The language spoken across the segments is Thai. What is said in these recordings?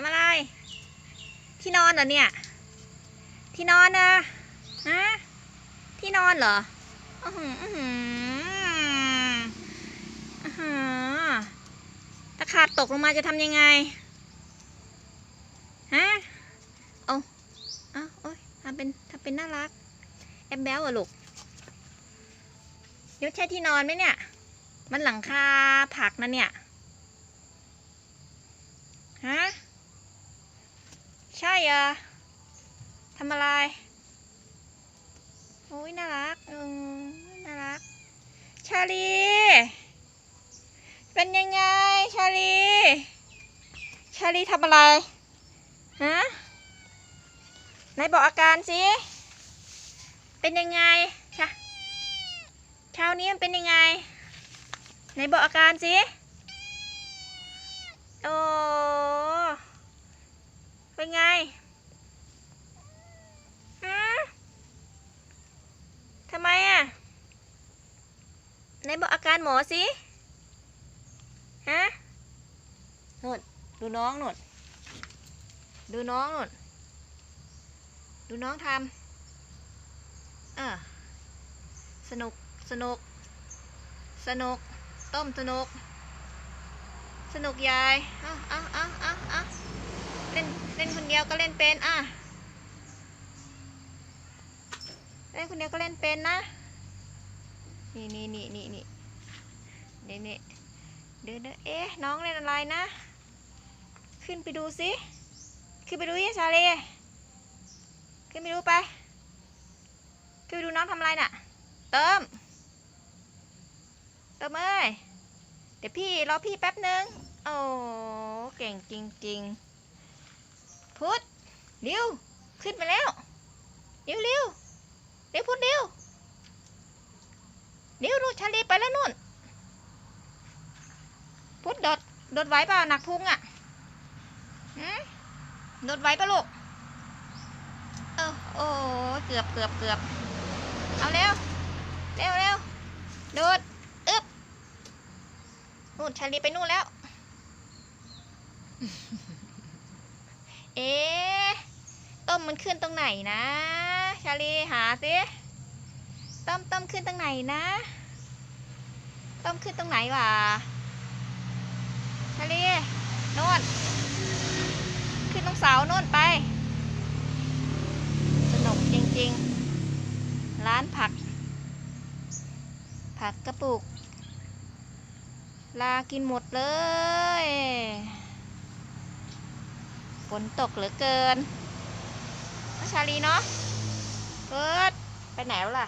ำอะไร ที่นอนเหรอเนี่ย ที่นอนนะฮะที่นอนเหรออื้อหืออือหืออือหือถ้าขาดตกลงมาจะทำยังไงฮะเอาเอาโอ๊ยทำเป็นทำเป็นน่ารัก แอบแบลอะลูกเดี๋ยวใช่ที่นอนไหมเนี่ย มันหลังคาผักนะเนี่ย ฮะ ใช่เหรอทำอะไร โอ้ยน่ารักอืมน่ารัก ชาลี เป็นยังไง ชาลี ชาลีทำอะไร ฮะ ไหนบอกอาการสิ เป็นยังไงชะเช้านี้มันเป็นยังไง ไหนบอกอาการสิ โอ้ เป็นไงฮะทำไมอะไหนบอกอาการหมอสิ ฮะหนุดดูน้องหนุดดูน้องหนุดดูน้องทำเออสนุก สนุก สนุก ต้มสนุก สนุกยาย เอ้าเอ้าเอ้าเอ้าเอา ล่นเล่นคนเดียวก็เล่นเป็นอะเล่นคนเดียวก็เล่นเป็นนะ นี่นี่นี่นี่นี่นี่นี่เดี๋ยวเดี๋ยวเอ๊ะน้องเล่นอะไรนะ ขึ้นไปดูสิขึ้นไปดูยี่ชาลีขึ้นไปดูไปขึ้นไปดูน้องทำอะไรน่ะ เติม เติมเอ้ยเดี๋ยวพี่รอพี่แป๊บนึง โอ้ เก่งจริง ๆ พุทธเร็วขึ้นมาแล้วเร็วเร็วเร็วพุทธเร็วเร็วลูกชาลีไปแล้วนู่น พุทธโดดโดดไหวเปล่าหนักพุงอะโดดไหวปะลูกเออโอ้เกือบเกือบเกือบเอาเร็วเร็วเร็วโดดอึบนู่นชาลีไปนู่นแล้ว เอ๊ะต้มมันขึ้นตรงไหนนะ ชาลีหาสิต้มต้มขึ้นตรงไหนนะ ต้มขึ้นตรงไหนวะชาลีโน่นขึ้นตรงเสาโน่นไป สนุกจริงๆ ร้านผัก ผักกระปุก ลากินหมดเลย ฝนตกเหลือเกินน้องชาลีเนาะเกิดไปไหนแล้วล่ะ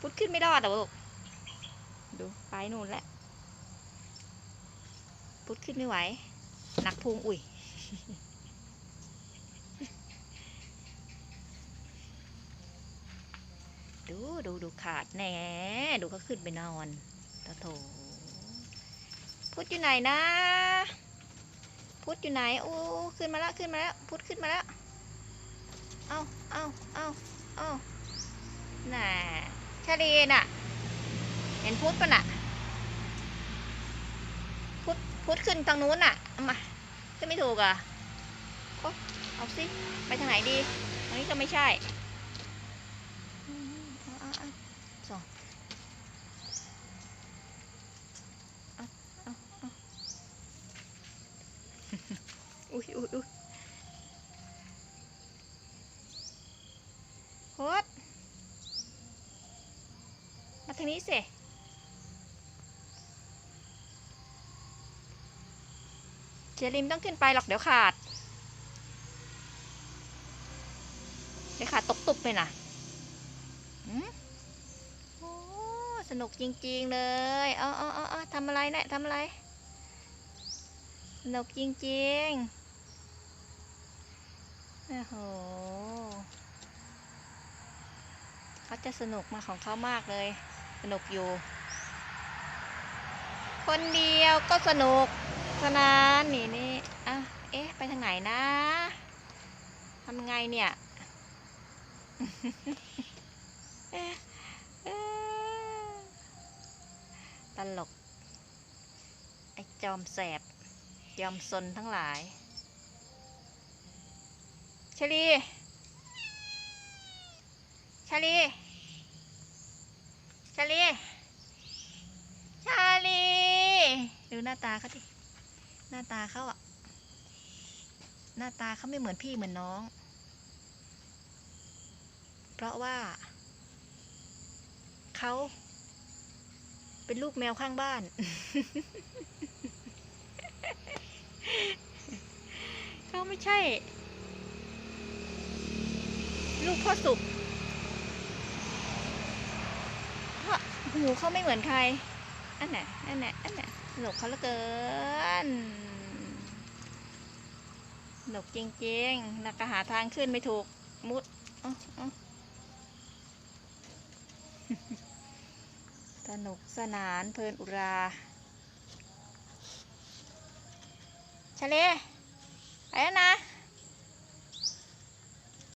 พุดขึ้นไม่รอดอะลูก ดูไปนู่นแหละ พุดขึ้นไม่ไหว หนักพุงอุ่ยดูดูดูขาดแหน่ดูเขาขึ้นไปนอนตะโถพุทอยู่ไหนนะ พุทธอยู่ไหนโอ้ขึ้นมาแล้วขึ้นมาแล้วพุทธขึ้นมาแล้วเอาเอาเอาเอาน่ะชาลีน่ะ เห็นพุทธปะน่ะพุทธพุทธขึ้นทางนู้นน่ะเอามาขึ้นไม่ถูกอะโอ๊ะเอาสิไปทางไหนดีทางนี้ก็ไม่ใช่สอง อุ้ยอุ้ยอุ้ยโคตมาทางนี้สิเจลิมต้องขึ้นไปหรอกเดี๋ยวขาด เดี๋ยวขาดตกตุบเลยนะหืมโอ้สนุกจริงๆเลยอาเอาเอาเอทำอะไรเนะี่ยทำอะไรสนุกจริงๆ อ้โหเขาจะสนุกมาของเขามากเลย สนุกอยู่ คนเดียวก็สนุกสนานนี่นี่อะเอ๊ะ ไปทางไหนนะทำไงเนี่ยตลก ไอ้จอมแสบ ยอมซนทั้งหลาย ชาลีชาลีชาลีชาลีดูหน้าตาเขาดิหน้าตาเขาอะหน้าตาเขาไม่เหมือนพี่เหมือนน้อง เพราะว่าเขาเป็นลูกแมวข้างบ้าน เขาไม่ใช่ ลูกพ่อสุกเพราะหูเขาไม่เหมือนใคร อันไหนอันไหนอันไหนสนุกเขาเหลือเกินสนุกจริงๆแล้วก็หาทางขึ้นไม่ถูก มุดอ๊ะอ๊ะสนุกสนานเพลินอุราชะเล